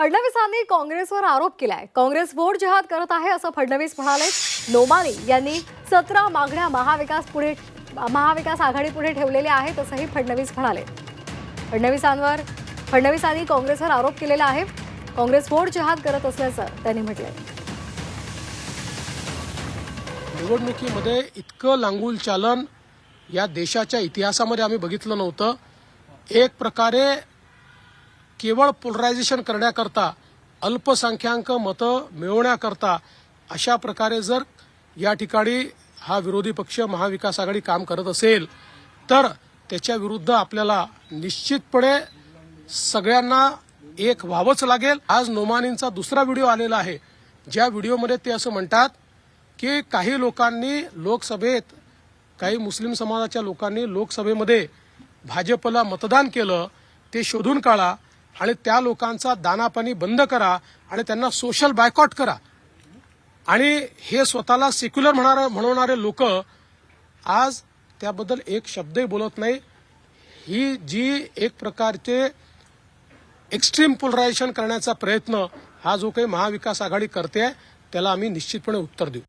फडणवीसांनी काँग्रेसवर आरोप केलाय. काँग्रेस वोट जहाद करत आहे असं फडणवीस म्हणाले. नोमानी यांनी सतरा मागण्या महाविकास पुढे महाविकास आघाडी पुढे ठेवलेल्या आहेत असंही फडणवीस म्हणाले. फडणवीसांवर फडणवीसांनी काँग्रेसवर आरोप केलेला आहे. काँग्रेस वोट जहाद करत असल्याचं त्यांनी म्हटलंय. निवडणुकीमध्ये इतकं लांगूल चालन या देशाच्या इतिहासामध्ये आम्ही बघितलं नव्हतं. एक प्रकारे केवळ पोलरायझेशन करण्याकरता अल्पसंख्याक मतं मिळवण्याकरता अशा प्रकारे जर या ठिकाणी हा विरोधी पक्ष महाविकास आघाडी काम करत असेल तर त्याच्या विरुद्ध आपल्याला निश्चितपणे सगळ्यांना एक व्हावंच लागेल. आज नोमानींचा दुसरा व्हिडिओ आलेला आहे. ज्या व्हिडिओमध्ये ते असं म्हणतात की काही लोकांनी लोकसभेत काही मुस्लिम समाजाच्या लोकांनी लोकसभेमध्ये भाजपला मतदान केलं ते शोधून काढा. आणि त्या लोकांचा दानापाणी बंद करा आणि त्यांना सोशल बायकॉट करा. आणि हे स्वतःला सेक्युलर म्हणणारे म्हणवणारे लोक आज त्याबद्दल एक शब्दही बोलत नाही. ही जी एक प्रकारचे एक्स्ट्रीम पोलरायझेशन करण्याचा प्रयत्न हा जो काही महाविकास आघाडी करते त्याला आम्ही निश्चितपणे उत्तर देऊ.